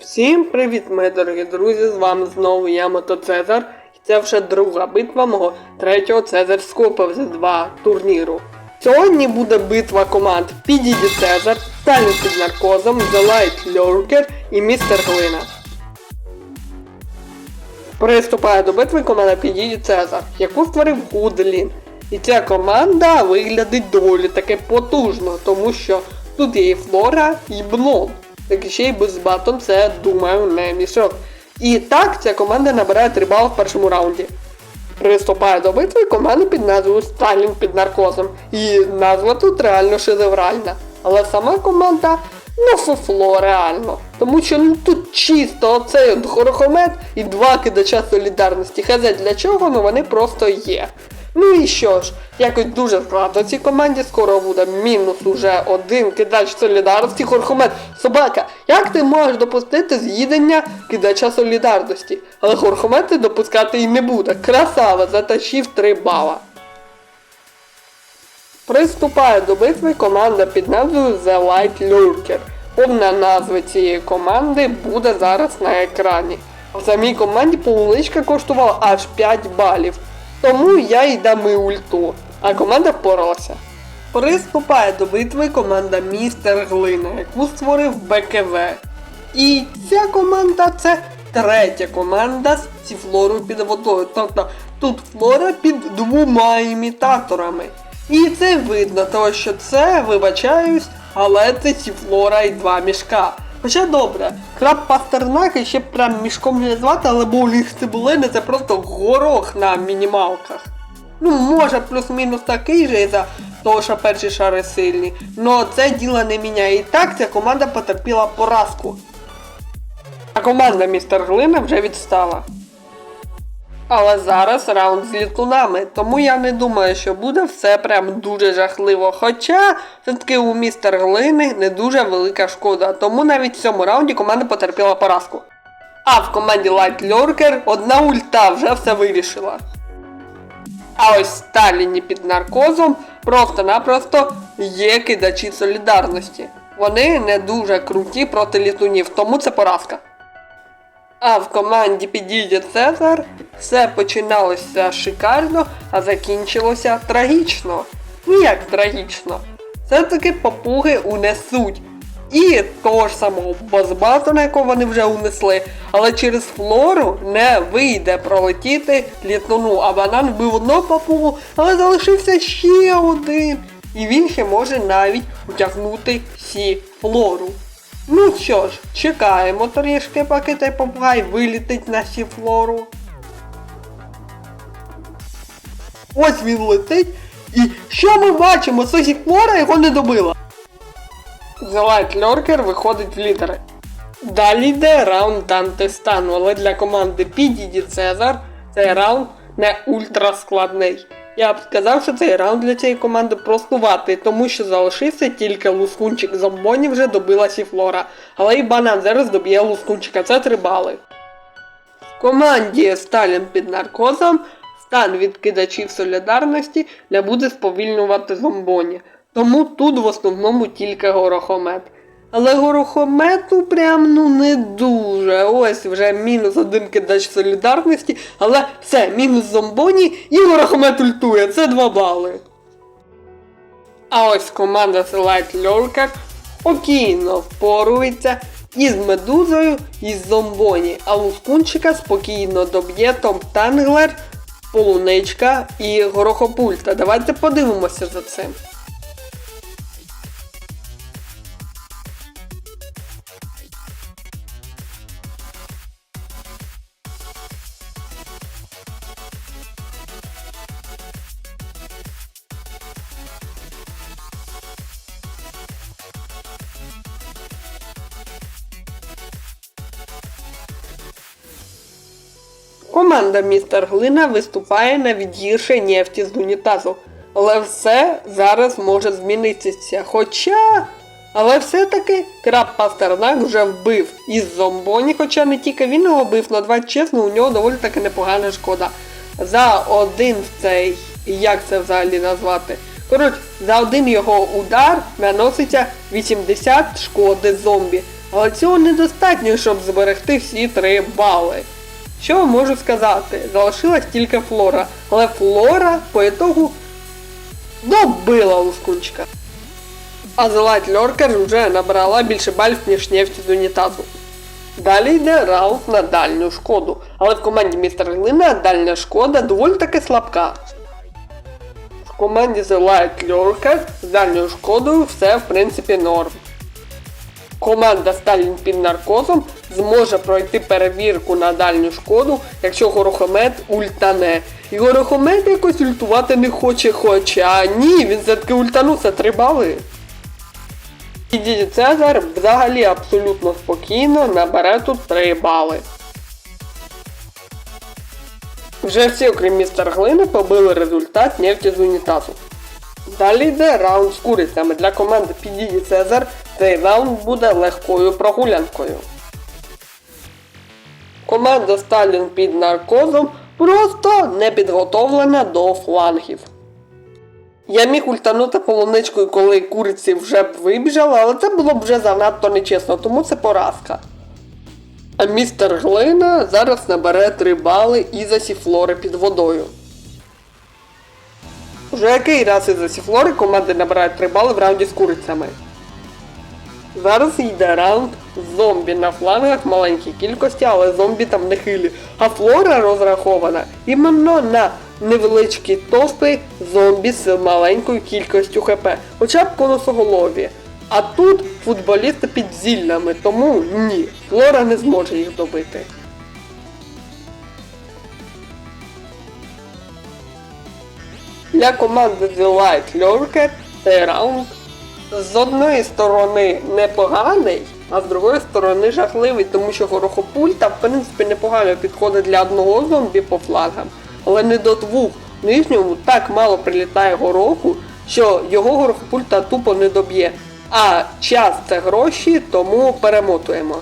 Всім привіт, мої дорогі друзі! З вами знову я Мото Цезар. І це вже друга битва мого третього цезарського ПВЗ-2 турніру. Сьогодні буде битва команд PDD Цезар, Сталін під наркозом, The Light Lurker і Містер Глина. Приступає до битви команда PDD Цезар, яку створив Гудлін. І ця команда виглядить доволі таки потужно, тому що тут є і Флора, і Блон. Так ще й без батон це, думаю, не мішок. І так ця команда набирає 3 бали в першому раунді. Приступає до битви команда під назвою Сталін під наркозом. І назва тут реально шедевральна. Але сама команда ну фуфло реально. Тому що ну тут чисто оцей от горохомет і два кидача солідарності. Хз для чого, ну вони просто є. Ну і що ж, якось дуже складно цій команді, скоро буде мінус уже один кидач солідарності, Хорхомет. Собака, як ти можеш допустити з'їдення кидача солідарності? Але Хорхомет ти допускати і не буде. Красава, затащив 3 бала. Приступає до битви команда під назвою The Light Lurker. Повна назва цієї команди буде зараз на екрані. В самій команді полуничка коштувала аж 5 балів. Тому я й дам і ульту, а команда впоралася. Приступає до битви команда Містер Глина, яку створив БКВ. І ця команда це третя команда з Сіфлорою під водою. Тобто тут флора під двома імітаторами. І це видно, тому що це, вибачаюсь, але це Сіфлора і два мішка. Хоча добре, краб Пастернак ще прям мішком не звати, але боулінг цибулини це просто горох на мінімалках. Ну, може, плюс-мінус такий же за того, що перші шари сильні. Но це діло не міняє. І так ця команда потерпіла поразку. А команда містер Глина вже відстала. Але зараз раунд з літунами, тому я не думаю, що буде все прям дуже жахливо. Хоча все-таки у містер Глини не дуже велика шкода, тому навіть в цьому раунді команда потерпіла поразку. А в команді Light Lurker одна ульта вже все вирішила. А ось Сталіні під наркозом просто-напросто є кидачі солідарності. Вони не дуже круті проти літунів, тому це поразка. А в команді підійде Цезар все починалося шикарно, а закінчилося трагічно. Ну як трагічно? Все-таки попуги унесуть. І того ж самого базбатона, якого вони вже унесли, але через флору не вийде пролетіти літуну, а банан вбив одного папугу, але залишився ще один. І він ще може навіть утягнути всі флору. Ну що ж, чекаємо трішки, поки той попугай вилітить на сіфлору. Ось він летить. І що ми бачимо? Це сіфлора його не добила. Зелайт Льоркер виходить в лідери. Далі йде раунд антистану, але для команди PDD Цезар цей раунд не ультра складний. Я б сказав, що цей раунд для цієї команди простуватий, тому що залишився тільки лускунчик зомбоні вже добила Сіфлора, але і банан зараз доб'є лускунчика, це 3 бали. В команді Сталін під наркозом стан відкидачів солідарності не буде сповільнювати зомбоні. Тому тут в основному тільки горохомет. Але горохомету прям ну не дуже. Ось вже мінус один кидач солідарності, але все, мінус зомбоні і горохомет ультує, це 2 бали. А ось команда Light Lurker спокійно впорується із медузою і зомбоні, а лускунчика спокійно доб'є Том Танглер, полуничка і горохопульта. Давайте подивимося за цим. Команда містер Глина виступає на відгіршій нефті з унітазу. Але все зараз може змінитися. Хоча. Але все-таки краб Пастернак вже вбив із зомбоні, хоча не тільки він його вбив, на два чесно, у нього доволі таки непогана шкода. За один цей, як це взагалі назвати? Коротше, за один його удар наноситься 80 шкоди зомбі. Але цього недостатньо, щоб зберегти всі три бали. Що можу сказати? Залишилась тільки флора. Але флора по ітогу добила лускунчика. А Light Lurker вже набрала більше балів, ніж нефть з унітазу. Далі йде раунд на дальню шкоду. Але в команді містер Глина дальня шкода доволі таки слабка. В команді The Light Lurker з дальньою шкодою все в принципі норм. Команда Сталін під наркозом зможе пройти перевірку на дальню шкоду, якщо горохомет ультане. І горохомет якось ультувати не хоче, хоча ні, він все-таки ультанув за 3 бали. І Діді Цезар взагалі абсолютно спокійно набере тут 3 бали. Вже всі, окрім містер Глини, побили результат нефті з унітазу. Далі йде раунд з курицями. Для команди Підіді Цезар цей раунд буде легкою прогулянкою. Команда Сталін під наркозом просто не підготовлена до флангів. Я міг ультанути полуничкою, коли куриці вже б вибіжали, але це було б вже занадто нечесно, тому це поразка. А містер Глина зараз набере 3 бали із сіфлори під водою. Уже який раз із сіфлори команди набирають 3 бали в раунді з курицями. Зараз йде раунд зомбі на флангах маленькій кількості, але зомбі там не хилі. А флора розрахована іменно на невеличкі топи зомбі з маленькою кількістю хп, хоча б конусоголові. А тут футболісти під зіллями, тому ні, флора не зможе їх добити. Для команди The Light Lurker цей раунд з одної сторони непоганий, а з другої сторони жахливий, тому що горохопульта в принципі непогано підходить для одного зомбі по флангам, але не до двох. Нижньому так мало прилітає гороху, що його горохопульта тупо не доб'є. А час це гроші, тому перемотуємо.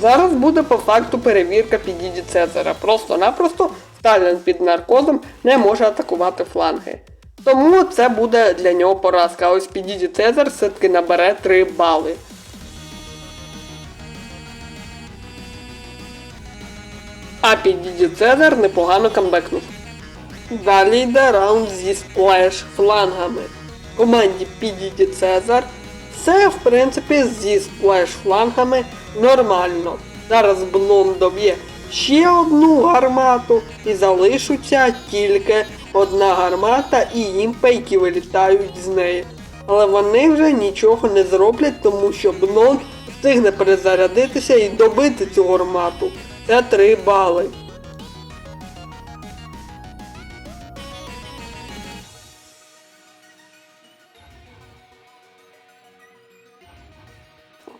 Зараз буде по факту перевірка підіді Цезара. Просто-напросто Сталін під наркозом не може атакувати фланги. Тому це буде для нього поразка. Ось підіді Цезар все-таки набере 3 бали. А підіді Цезар непогано камбекнув. Далі йде раунд зі сплеш флангами. Команді підіді Цезар все в принципі зі сплеш флангами нормально. Зараз Блон доб'є ще одну гармату і залишиться тільки одна гармата і імпейки вилітають з неї. Але вони вже нічого не зроблять, тому що Блон встигне перезарядитися і добити цю гармату. Це 3 бали.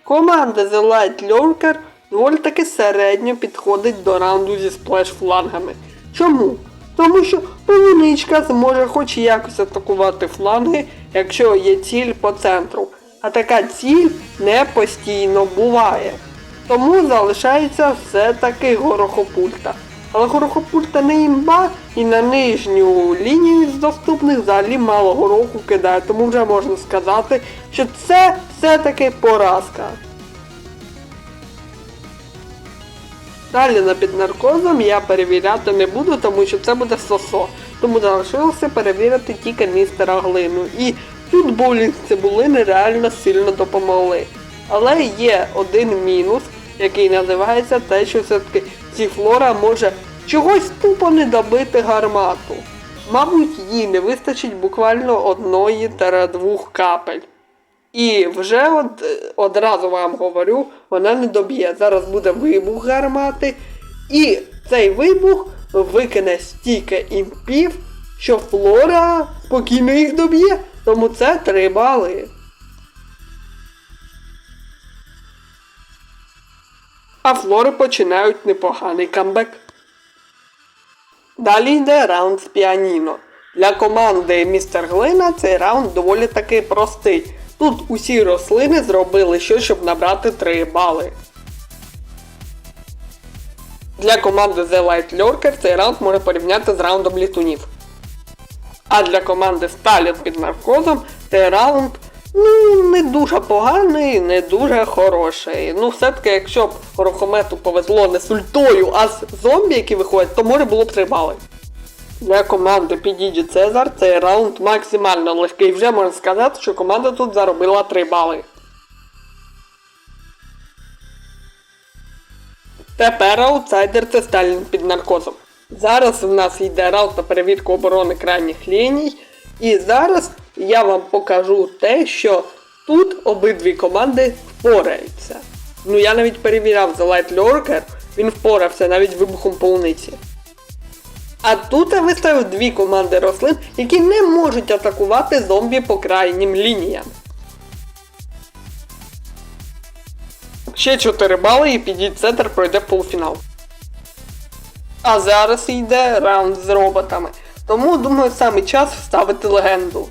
Команда The Light Lurker доволі таки середньо підходить до раунду зі сплеш флангами. Чому? Тому що полуничка зможе хоч якось атакувати фланги, якщо є ціль по центру. А така ціль не постійно буває. Тому залишається все-таки горохопульта. Але горохопульта не імба і на нижню лінію з доступних взагалі мало гороху кидає, тому вже можна сказати, що це все-таки поразка. Сталіна під наркозом я перевіряти не буду, тому що це буде сосо. Тому залишилося перевірити тільки містера Глину. І тут боулінг цибулини реально сильно допомогли. Але є один мінус, який називається те, що все-таки Ціфлора може чогось тупо не добити гармату. Мабуть, їй не вистачить буквально одної та двох капель. І вже от, е, одразу вам говорю, вона не доб'є. Зараз буде вибух гармати. І цей вибух викине стільки імпів, що флора спокійно їх доб'є. Тому це 3 бали. А флори починають непоганий камбек. Далі йде раунд з піаніно. Для команди Містер Глина цей раунд доволі таки простий. Тут усі рослини зробили щось, щоб набрати 3 бали. Для команди The Light Lurker цей раунд може порівняти з раундом літунів. А для команди Сталін під наркозом цей раунд Ну, не дуже поганий, не дуже хороший. Ну, все-таки, якщо б Горохомету повезло не з ультою, а з зомбі, які виходять, то може було б три бали. Для команди підійде Цезар цей раунд максимально легкий. Вже можна сказати, що команда тут заробила 3 бали. Тепер аутсайдер це Сталін під наркозом. Зараз в нас йде раунд на перевірку оборони крайніх ліній. І зараз я вам покажу те, що тут обидві команди впораються. Ну я навіть перевіряв за Light Lurker, він впорався навіть вибухом полуниці. А тут я виставив дві команди рослин, які не можуть атакувати зомбі по крайнім лініям. Ще 4 бали і підіть центр пройде полуфінал. А зараз йде раунд з роботами. Тому думаю саме час вставити легенду.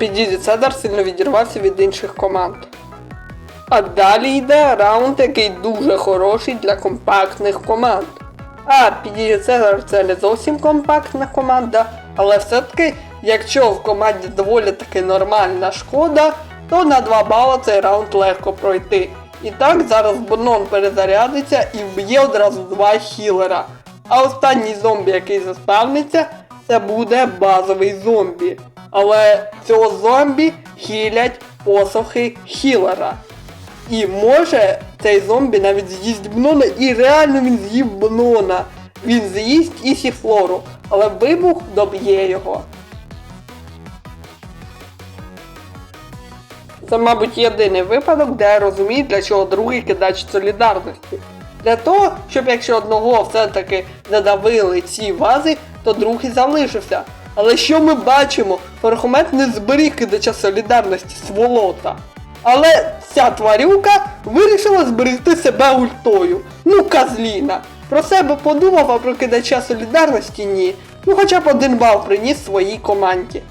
А підійде Цедар сильно відірвався від інших команд. А далі йде раунд, який дуже хороший для компактних команд. А підійде Цезар це не зовсім компактна команда, але все-таки, якщо в команді доволі таки нормальна шкода, то на 2 бала цей раунд легко пройти. І так зараз Бонон перезарядиться і вб'є одразу два хілера. А останній зомбі, який заспавниться, це буде базовий зомбі. Але цього зомбі хілять посохи хілера. І може цей зомбі навіть з'їсть Бнона, і реально він з'їв Бнона. Він з'їсть і сіфлору, але вибух доб'є його. Це, мабуть, єдиний випадок, де я розумію, для чого другий кидач солідарності. Для того, щоб якщо одного все-таки задавили ці вази, то другий залишився. Але що ми бачимо? Фархомет не зберіг кидача солідарності сволота. Але ця тварюка вирішила зберегти себе ультою. Ну, казліна. Про себе подумав, а про кидача солідарності ні. Ну хоча б один бал приніс своїй команді.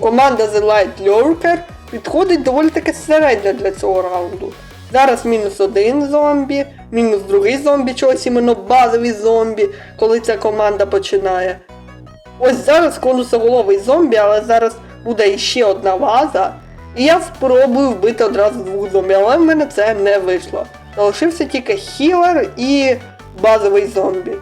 Команда The Light Lurker підходить доволі таки середньо для цього раунду. Зараз мінус один зомбі, мінус другий зомбі, чогось іменно базові зомбі, коли ця команда починає. Ось зараз конусоголовий зомбі, але зараз буде іще одна ваза. І я спробую вбити одразу двох зомбі, але в мене це не вийшло. Залишився тільки хілер і базовий зомбі.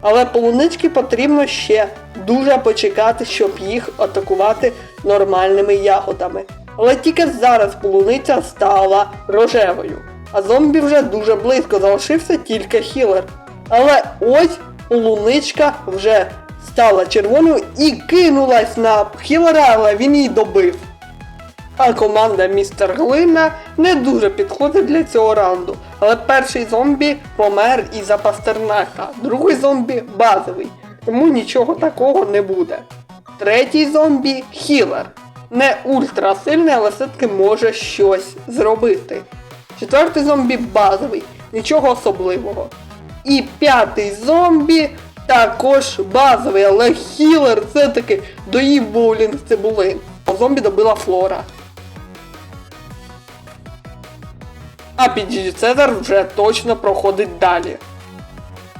Але полунички потрібно ще дуже почекати, щоб їх атакувати нормальними ягодами. Але тільки зараз полуниця стала рожевою. А зомбі вже дуже близько залишився тільки хілер. Але ось полуничка вже стала червоною і кинулась на хілера, але він її добив. А команда Містер Глина не дуже підходить для цього раунду. Але перший зомбі помер із-за пастернака, другий зомбі базовий, тому нічого такого не буде. Третій зомбі хілер. Не ультра сильний, але все-таки може щось зробити. Четвертий зомбі базовий, нічого особливого. І п'ятий зомбі Також базовий, але хілер все-таки доїв боулінг цибулин. А зомбі добила флора. А підійді Цезар вже точно проходить далі.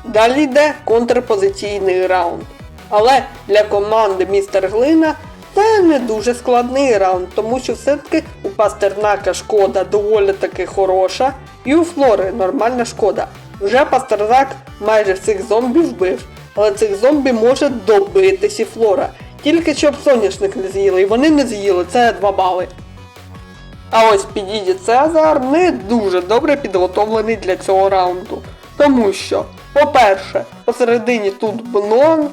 Далі йде контрпозиційний раунд. Але для команди Містер Глина це не дуже складний раунд, тому що все-таки у Пастернака шкода доволі таки хороша, і у Флори нормальна шкода. Вже Пастернак майже всіх зомбі вбив, але цих зомбі може добити Сіфлора. Тільки щоб соняшник не з'їли, і вони не з'їли, це 2 бали. А ось підійде Цезар не дуже добре підготовлений для цього раунду. Тому що, по-перше, посередині тут бнон,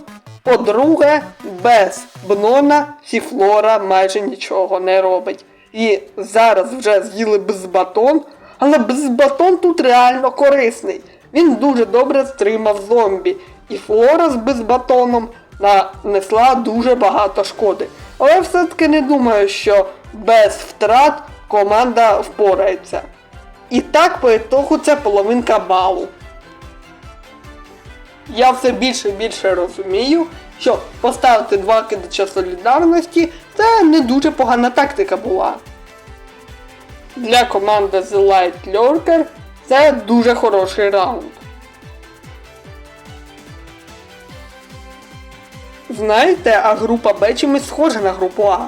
по-друге, без бнона Сіфлора майже нічого не робить. І зараз вже з'їли безбатон, але безбатон тут реально корисний. Він дуже добре стримав зомбі. І Флора з безбатоном нанесла дуже багато шкоди. Але все-таки не думаю, що без втрат команда впорається. І так по ітогу це половинка балу. Я все більше і більше розумію, що поставити два кидача солідарності це не дуже погана тактика була. Для команди The Light Lurker це дуже хороший раунд. Знаєте, а група Б чимось схожа на групу А.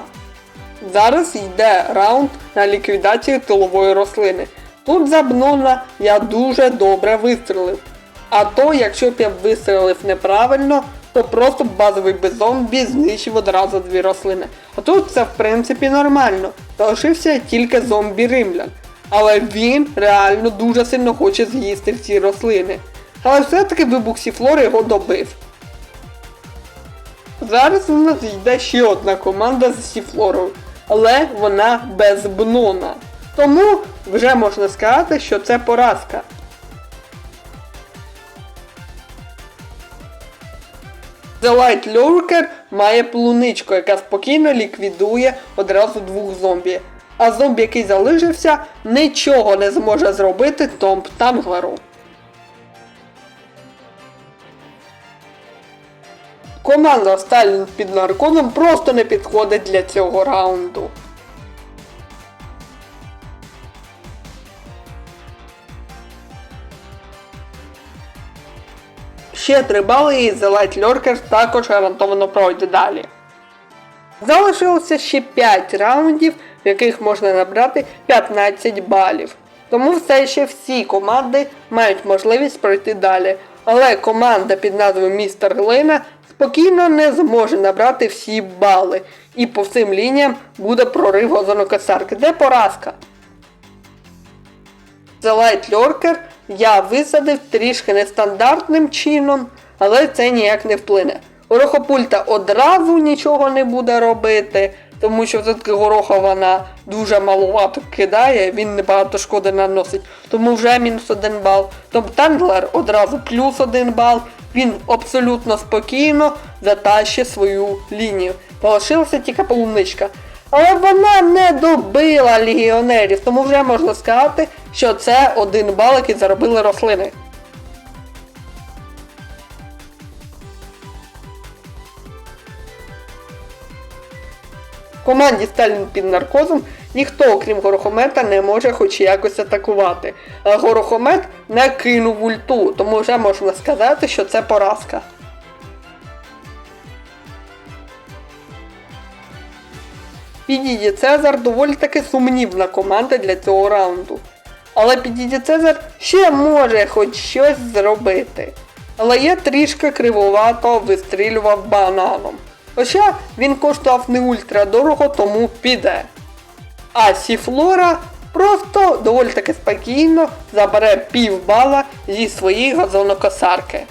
Зараз йде раунд на ліквідацію тилової рослини. Тут за Бнона я дуже добре вистрелив. А то, якщо б я вистрелив неправильно, то просто базовий беззомбі знищив одразу дві рослини. А тут це в принципі нормально. Залишився тільки зомбі римлян. Але він реально дуже сильно хоче з'їсти ці рослини. Але все-таки вибух Сіфлори його добив. Зараз у нас йде ще одна команда з Сіфлорою, але вона без бнона. Тому вже можна сказати, що це поразка. The Light Lurker має полуничку, яка спокійно ліквідує одразу двох зомбі. А зомбі, який залишився, нічого не зможе зробити Томп Тамглеру. Команда Сталін під наркозом просто не підходить для цього раунду. Ще три бали і The Light Lurker також гарантовано пройде далі. Залишилося ще 5 раундів, в яких можна набрати 15 балів. Тому все ще всі команди мають можливість пройти далі. Але команда під назвою Містер Глина спокійно не зможе набрати всі бали. І по всім лініям буде прорив озонокосарки, де поразка. The Light Lurker я висадив трішки нестандартним чином, але це ніяк не вплине. Горохопульта одразу нічого не буде робити, тому що все-таки гороха вона дуже малувато кидає, він небагато шкоди наносить, тому вже мінус один бал. Тобто Танглер одразу плюс один бал, він абсолютно спокійно затащить свою лінію. Залишилася тільки полуничка. Але вона не добила легіонерів, тому вже можна сказати, що це один бал, який заробили рослини. команді Сталін під наркозом ніхто, окрім горохомета, не може хоч якось атакувати. Горохомет не кинув ульту, тому вже можна сказати, що це поразка. Підіді Цезар доволі таки сумнівна команда для цього раунду. Але Підіді Цезар ще може хоч щось зробити. Але я трішки кривовато вистрілював бананом. Хоча він коштував не ультра дорого, тому піде. А Сіфлора просто доволі таки спокійно забере пів бала зі своєї газонокосарки.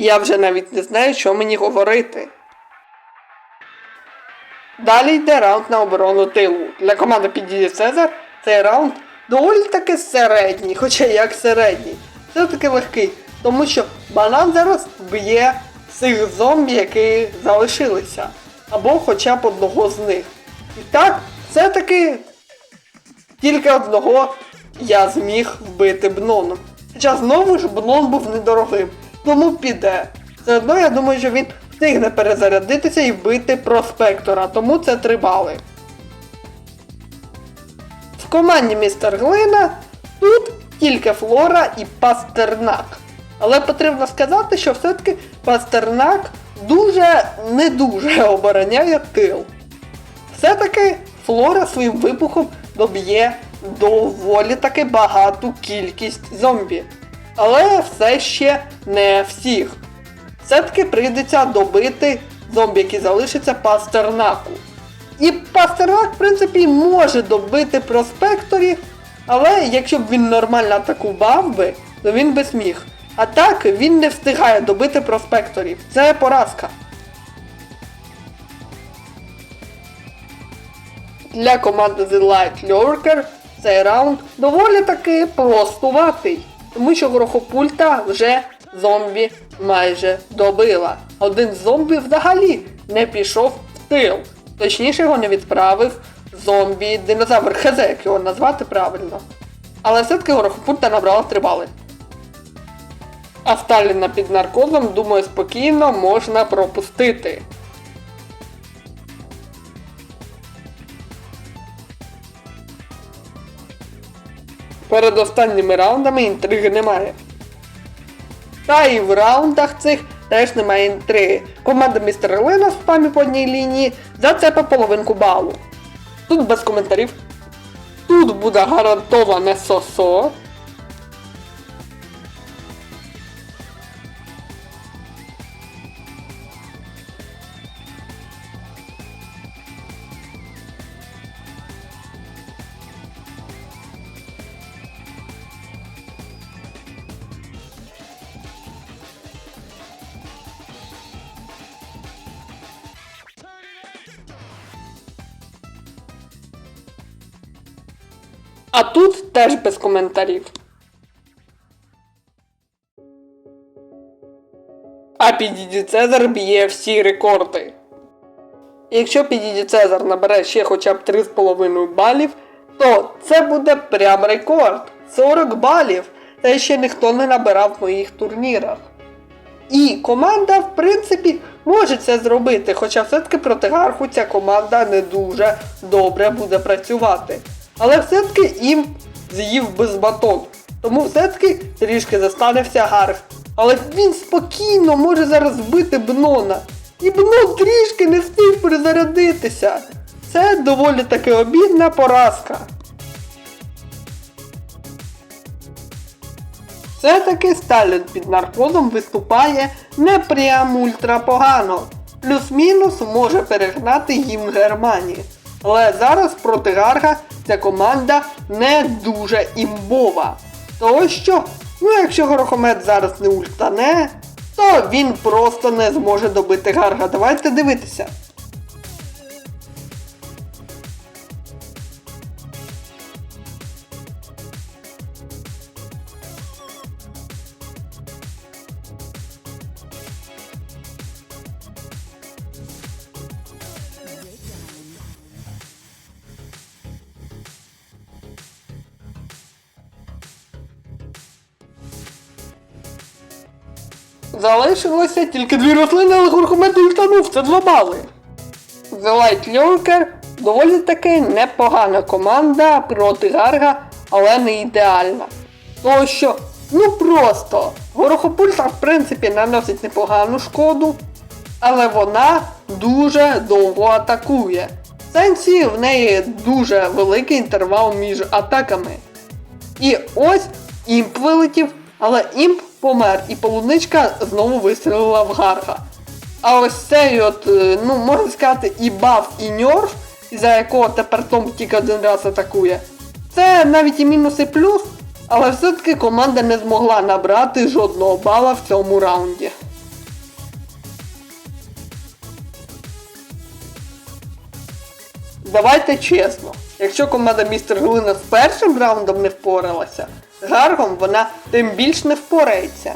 Я вже навіть не знаю, що мені говорити. Далі йде раунд на оборону тилу. Для команди підійде Цезар цей раунд доволі таки середній, хоча як середній. все-таки легкий, тому що банан зараз б'є цих зомбі, які залишилися, або хоча б одного з них. І так, все-таки тільки одного я зміг вбити бноном. Хоча знову ж бнон був недорогим, тому піде. Все одно я думаю, що він встигне перезарядитися і вбити проспектора, тому це три бали. В команді містер Глина тут тільки Флора і Пастернак. Але потрібно сказати, що все-таки Пастернак дуже не дуже обороняє тил. Все-таки Флора своїм вибухом доб'є доволі таки багату кількість зомбі. Але все ще не всіх. Все-таки прийдеться добити зомбі, які залишаться Пастернаку. І Пастернак, в принципі, може добити проспекторів, але якщо б він нормально атакував би, то він би зміг. А так він не встигає добити проспекторів. Це поразка. Для команди The Light Lurker цей раунд доволі таки простуватий, тому що грохопульта вже зомбі майже добила. Один з зомбі взагалі не пішов в тил. Точніше його не відправив зомбі динозавр Хз, як його назвати правильно. Але все-таки грохопульта набрала 3 бали. А Сталіна під наркозом, думаю, спокійно можна пропустити. Перед останніми раундами інтриги немає. Та і в раундах цих теж немає інтриги. Команда містера Лена в спамі по одній лінії зацепа половинку балу. Тут без коментарів. Тут буде гарантоване сосо. А тут теж без коментарів. А Підіді Цезар б'є всі рекорди. Якщо Підіді Цезар набере ще хоча б 3,5 балів, то це буде прям рекорд. 40 балів. Це ще ніхто не набирав в моїх турнірах. І команда, в принципі, може це зробити, хоча все-таки проти Гарху ця команда не дуже добре буде працювати. Але все-таки їм з'їв без батон. Тому все-таки трішки застаневся Гарх. Але він спокійно може зараз вбити Бнона. І Бнон трішки не встиг перезарядитися. Це доволі таки обідна поразка. Все-таки Сталін під наркозом виступає не прям ультра погано. Плюс-мінус може перегнати гімн Германії. Але зараз проти Гарга ця команда не дуже імбова. Тому що, ну якщо Горохомет зараз не ультане, то він просто не зможе добити Гарга. Давайте дивитися. Залишилося тільки дві рослини, але Горхомет ультанув, це два бали. The Light Lurker доволі таки непогана команда проти Гарга, але не ідеальна. Тому що, ну просто, Горохопульса в принципі наносить непогану шкоду, але вона дуже довго атакує. В сенсі в неї дуже великий інтервал між атаками. І ось імп вилетів, але імп помер, і полуничка знову вистрілила в гарга. А ось цей от, е, ну можна сказати, і баф, і нерф, за якого тепер Том тільки один раз атакує. Це навіть і мінус і плюс, але все-таки команда не змогла набрати жодного бала в цьому раунді. Давайте чесно, якщо команда містер Глина з першим раундом не впоралася, з Гаргом вона тим більш не впорається.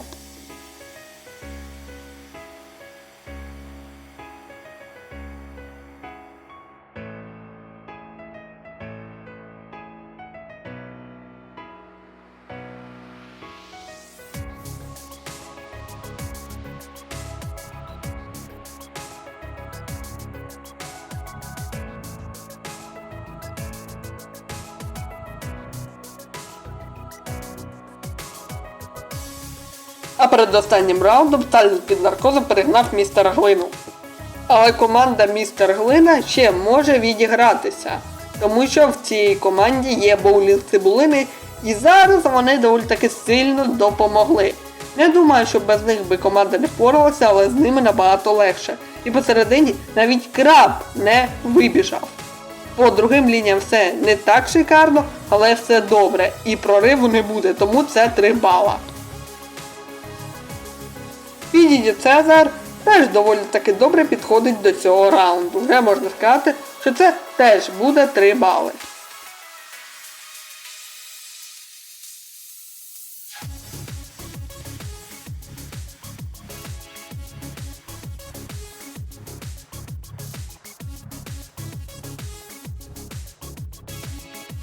Перед останнім раундом Сталін під наркозом перегнав містера Глину. Але команда містер Глина ще може відігратися, тому що в цій команді є боулінг цибулини, і зараз вони доволі таки сильно допомогли. Не думаю, що без них би команда не впоралася, але з ними набагато легше. І посередині навіть краб не вибіжав. По другим лініям все не так шикарно, але все добре. І прориву не буде, тому це 3 бала. Підіді Цезар теж доволі таки добре підходить до цього раунду. Вже можна сказати, що це теж буде 3 бали.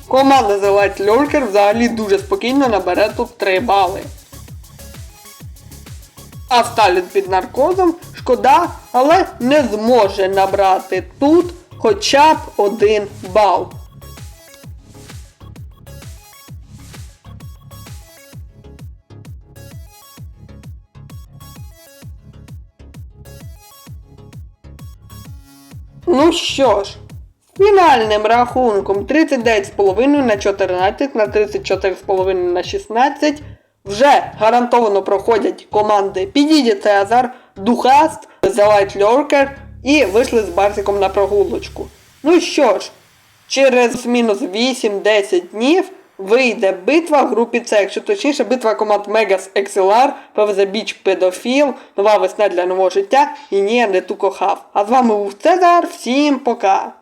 Команда The Light Lurker взагалі дуже спокійно набере тут 3 бали. А Сталін під наркозом шкода, але не зможе набрати тут хоча б один бал. Ну що ж, фінальним рахунком 39,5 на 14 на 34,5 на 16 вже гарантовано проходять команди Підіді Цезар, Духаст, Light Lurker і вийшли з Барсиком на прогулочку. Ну що ж, через мінус 8-10 днів вийде битва в групі С, якщо точніше битва команд Megas XLR, PvZ Beach Педофіл, Нова весна для нового життя і ні, не ту кохав. А з вами був Цезар, всім пока!